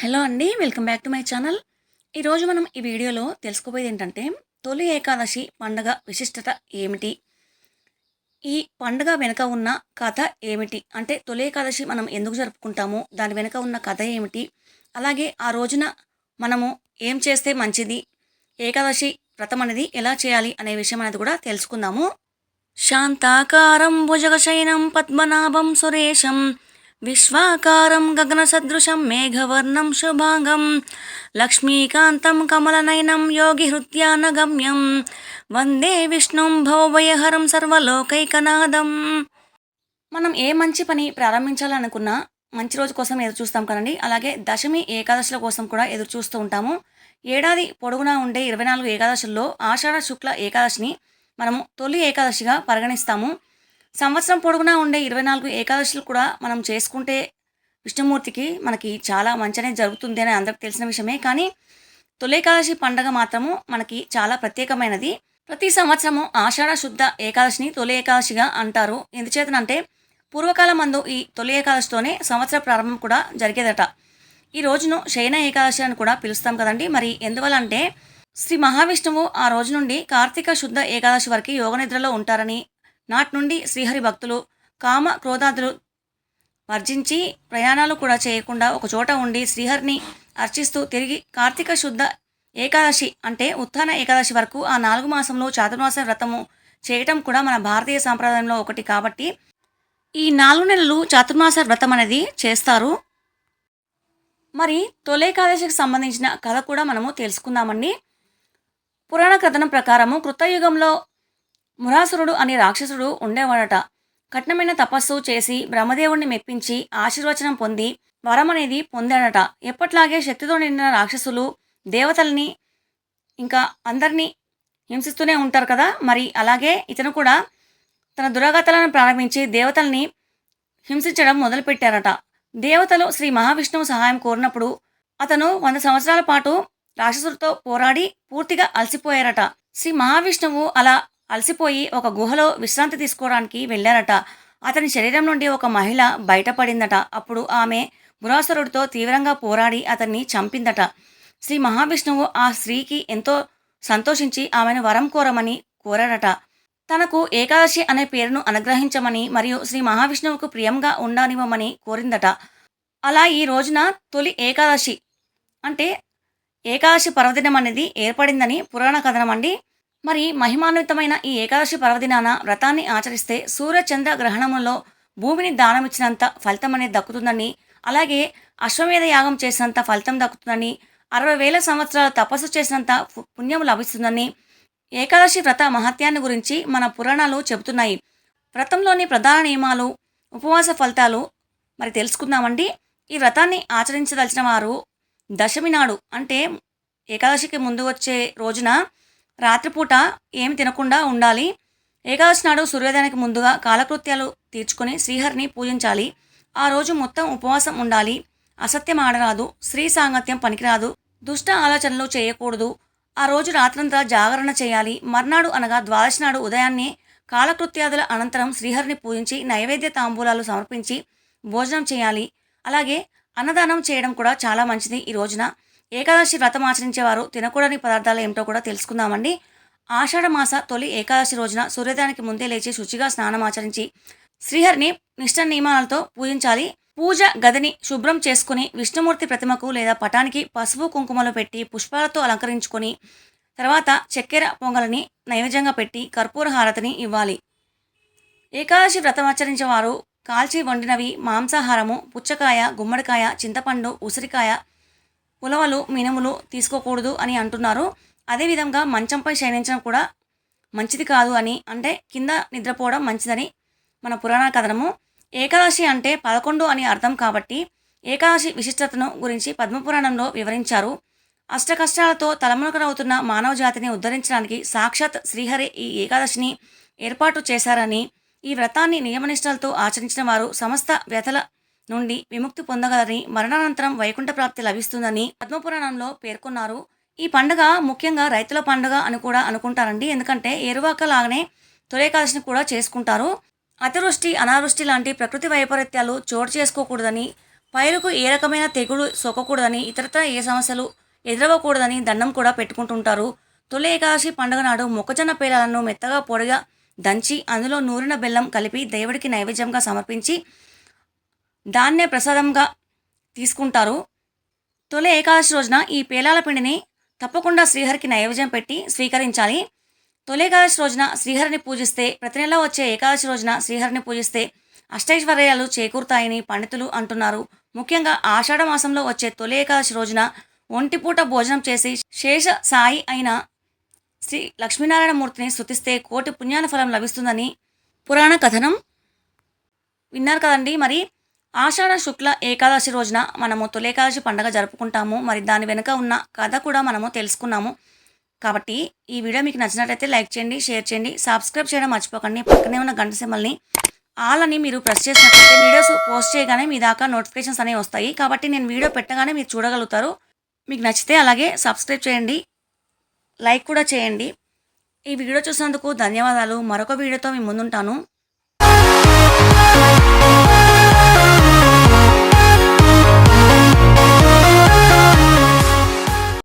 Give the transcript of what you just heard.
Hello అండి welcome back to my channel. ఈరోజు మనం ఈ వీడియోలో తెలుసుకోబోయేది ఏంటంటే తొలి ఏకాదశి పండగ విశిష్టత ఏమిటి? ఈ పండగ వెనుక ఉన్న కథ ఏమిటి? అంటే తొలి ఏకాదశి మనం ఎందుకు జరుపుకుంటాము? దాని వెనుక ఉన్న కథ ఏమిటి? అలాగే ఆ రోజున మనము ఏం చేస్తే మంచిది? ఏకాదశి వ్రతం అనేది ఎలా చేయాలి అనే విషయం అనేది కూడా తెలుసుకుందాము. శాంతాకారం భుజగశయనం పద్మనాభం సురేశం విశ్వాకారం గగనసదృశం మేఘవర్ణం శుభాంగం. లక్ష్మీకాంతం కమలనయనం యోగిహృత్యానగమ్యం. వందే విష్ణుం భవభయహరం సర్వలోకైకనాదం. మనం ఏ మంచి పని ప్రారంభించాలనుకున్నా మంచి రోజు కోసం ఎదురు చూస్తాం కదండి. అలాగే దశమి ఏకాదశుల కోసం కూడా ఎదురు చూస్తూ ఉంటాము. ఏడాది పొడవునా ఉండే ఇరవై నాలుగు ఏకాదశుల్లో ఆషాఢ శుక్ల ఏకాదశిని మనము తొలి ఏకాదశిగా పరిగణిస్తాము. సంవత్సరం పొడుగునా ఉండే ఇరవై నాలుగు ఏకాదశులు కూడా మనం చేసుకుంటే విష్ణుమూర్తికి మనకి చాలా మంచినే జరుగుతుంది అని అందరికి తెలిసిన విషయమే. కానీ తొలి ఏకాదశి పండగ మాత్రము మనకి చాలా ప్రత్యేకమైనది. ప్రతి సంవత్సరము ఆషాఢ శుద్ధ ఏకాదశిని తొలి ఏకాదశిగా అంటారు. ఎందుచేతనంటే పూర్వకాలం మందు ఈ తొలి ఏకాదశితోనే సంవత్సర ప్రారంభం కూడా జరిగేదట. ఈ రోజును శయన ఏకాదశి అని కూడా పిలుస్తాం కదండి. మరి ఎందువలంటే శ్రీ మహావిష్ణువు ఆ రోజు నుండి కార్తీక శుద్ధ ఏకాదశి వరకు యోగనిద్రలో ఉంటారని నాటి నుండి శ్రీహరి భక్తులు కామ క్రోధాదులు వర్జించి ప్రయాణాలు కూడా చేయకుండా ఒక చోట ఉండి శ్రీహరిని అర్చిస్తూ తిరిగి కార్తీక శుద్ధ ఏకాదశి అంటే ఉత్థాన ఏకాదశి వరకు ఆ నాలుగు మాసంలో చాతుర్మాస వ్రతము చేయటం కూడా మన భారతీయ సాంప్రదాయంలో ఒకటి కాబట్టి ఈ నాలుగు నెలలు చాతుర్మాస వ్రతం అనేది చేస్తారు. మరి తొలేకాదశికి సంబంధించిన కథ కూడా మనము తెలుసుకుందామండి. పురాణ కథనం ప్రకారము కృతయుగంలో మురాసురుడు అనే రాక్షసుడు ఉండేవాడట. కఠినమైన తపస్సు చేసి బ్రహ్మదేవుణ్ణి మెప్పించి ఆశీర్వచనం పొంది వరం అనేది పొందాడట. ఎప్పట్లాగే శక్తితో నిండిన రాక్షసులు దేవతల్ని ఇంకా అందరినీ హింసిస్తూనే ఉంటారు కదా. మరి అలాగే ఇతను కూడా తన దురాగతాలను ప్రారంభించి దేవతల్ని హింసించడం మొదలుపెట్టారట. దేవతలు శ్రీ మహావిష్ణువు సహాయం కోరినప్పుడు అతను వంద సంవత్సరాల పాటు రాక్షసులతో పోరాడి పూర్తిగా అలసిపోయారట. శ్రీ మహావిష్ణువు అలా అలసిపోయి ఒక గుహలో విశ్రాంతి తీసుకోవడానికి వెళ్ళారట. అతని శరీరం నుండి ఒక మహిళ బయటపడిందట. అప్పుడు ఆమె బురాసురుడితో తీవ్రంగా పోరాడి అతన్ని చంపిందట. శ్రీ మహావిష్ణువు ఆ స్త్రీకి ఎంతో సంతోషించి ఆమెను వరం కోరమని కోరారట. తనకు ఏకాదశి అనే పేరును అనుగ్రహించమని మరియు శ్రీ మహావిష్ణువుకు ప్రియంగా ఉండనివ్వమని కోరిందట. అలా ఈ రోజున తొలి ఏకాదశి అంటే ఏకాదశి పర్వదినం అనేది ఏర్పడిందని పురాణ కథనం అండి. మరి మహిమాన్వితమైన ఈ ఏకాదశి పర్వదినాన వ్రతాన్ని ఆచరిస్తే సూర్య చంద్ర గ్రహణములో భూమిని దానమిచ్చినంత ఫలితం అనేది దక్కుతుందని అలాగే అశ్వమేధ యాగం చేసినంత ఫలితం దక్కుతుందని అరవై వేల సంవత్సరాల తపస్సు చేసినంత పు- పుణ్యం లభిస్తుందని ఏకాదశి వ్రత మహత్యాన్ని గురించి మన పురాణాలు చెబుతున్నాయి. వ్రతంలోని ప్రధాన నియమాలు ఉపవాస ఫలితాలు మరి తెలుసుకుందామండి. ఈ వ్రతాన్ని ఆచరించదలిచిన వారు దశమి నాడు అంటే ఏకాదశికి ముందు వచ్చే రోజున రాత్రిపూట ఏమి తినకుండా ఉండాలి. ఏకాదశి నాడు సూర్యోదయానికి ముందుగా కాలకృత్యాలు తీర్చుకొని శ్రీహరిని పూజించాలి. ఆ రోజు మొత్తం ఉపవాసం ఉండాలి. అసత్యం ఆడరాదు. స్త్రీ సాంగత్యం పనికిరాదు. దుష్ట ఆలోచనలు చేయకూడదు. ఆ రోజు రాత్రంతా జాగరణ చేయాలి. మర్నాడు అనగా ద్వాదశి నాడు ఉదయాన్నే కాలకృత్యాదుల అనంతరం శ్రీహరిని పూజించి నైవేద్య తాంబూలాలు సమర్పించి భోజనం చేయాలి. అలాగే అన్నదానం చేయడం కూడా చాలా మంచిది ఈ రోజున. ఏకాదశి వ్రతం ఆచరించేవారు తినకూడని పదార్థాలు ఏమిటో కూడా తెలుసుకుందామండి. ఆషాఢమాస తొలి ఏకాదశి రోజున సూర్యోదయానికి ముందే లేచి శుచిగా స్నానం ఆచరించి శ్రీహరిని నిష్ట నియమాలతో పూజించాలి. పూజ గదిని శుభ్రం చేసుకుని విష్ణుమూర్తి ప్రతిమకు లేదా పటానికి పసుపు కుంకుమలు పెట్టి పుష్పాలతో అలంకరించుకొని తర్వాత చక్కెర పొంగలని నైవేద్యంగా పెట్టి కర్పూర హారతిని ఇవ్వాలి. ఏకాదశి వ్రతం ఆచరించేవారు కాల్చి వండినవి మాంసాహారము పుచ్చకాయ గుమ్మడికాయ చింతపండు ఉసిరికాయ ఉలవలు మినుములు తీసుకోకూడదు అని అంటున్నారు. అదేవిధంగా మంచంపై శయనించడం కూడా మంచిది కాదు అని అంటే కింద నిద్రపోవడం మంచిదని మన పురాణ కథనము. ఏకాదశి అంటే పదకొండు అని అర్థం కాబట్టి ఏకాదశి విశిష్టతను గురించి పద్మపురాణంలో వివరించారు. అష్టకష్టాలతో కష్టాలతో మానవ జాతిని ఉద్ధరించడానికి సాక్షాత్ శ్రీహరి ఈ ఏకాదశిని ఏర్పాటు చేశారని ఈ వ్రతాన్ని నియమనిష్టలతో ఆచరించిన వారు సమస్త వ్యతల నుండి విముక్తి పొందగలని మరణానంతరం వైకుంఠ ప్రాప్తి లభిస్తుందని పద్మపురాణంలో పేర్కొన్నారు. ఈ పండుగ ముఖ్యంగా రైతుల పండుగ అని కూడా అనుకుంటారండి. ఎందుకంటే ఎరువాక లాగానే తొలేకాదశిని కూడా చేసుకుంటారు. అతివృష్టి అనావృష్టి లాంటి ప్రకృతి వైపరీత్యాలు చోటు చేసుకోకూడదని పైరుకు ఏ రకమైన తెగులు సోకకూడదని ఇతరత్ర ఏ సమస్యలు ఎదురవ్వకూడదని దండం కూడా పెట్టుకుంటుంటారు. తొలి ఏకాదశి పండుగ నాడు మొక్కజొన్న పేలాలను మెత్తగా పొడిగా దంచి అందులో నూరిన బెల్లం కలిపి దేవుడికి నైవేద్యంగా సమర్పించి దాన్నే ప్రసాదంగా తీసుకుంటారు. తొలి ఏకాదశి రోజున ఈ పేలాల పిండిని తప్పకుండా శ్రీహరికి నైవేద్యం పెట్టి స్వీకరించాలి. తొలి ఏకాదశి రోజున శ్రీహరిని పూజిస్తే ప్రతి నెల వచ్చే ఏకాదశి రోజున శ్రీహరిని పూజిస్తే అష్టైశ్వర్యాలు చేకూరుతాయని పండితులు అంటున్నారు. ముఖ్యంగా ఆషాఢ మాసంలో వచ్చే తొలి ఏకాదశి రోజున ఒంటిపూట భోజనం చేసి శేష సాయి అయిన శ్రీ లక్ష్మీనారాయణ మూర్తిని కోటి పుణ్యాన ఫలం లభిస్తుందని పురాణ కథనం విన్నారు కదండి. మరి ఆషాఢ శుక్ల ఏకాదశి రోజున మనము తొలి ఏకాదశి జరుపుకుంటాము. మరి దాని వెనుక ఉన్న కథ కూడా మనము తెలుసుకున్నాము. కాబట్టి ఈ వీడియో మీకు నచ్చినట్లయితే లైక్ చేయండి షేర్ చేయండి సబ్స్క్రైబ్ చేయడం మర్చిపోకండి. పక్కనే ఉన్న గంట సింబల్ని ఆల్ అని మీరు ప్రెస్ చేసినట్లయితే వీడియోస్ పోస్ట్ చేయగానే మీ దాకా నోటిఫికేషన్స్ అనేవి వస్తాయి. కాబట్టి నేను వీడియో పెట్టగానే మీరు చూడగలుగుతారు. మీకు నచ్చితే అలాగే సబ్స్క్రైబ్ చేయండి లైక్ కూడా చేయండి. ఈ వీడియో చూసినందుకు ధన్యవాదాలు. మరొక వీడియోతో మీ ముందుంటాను.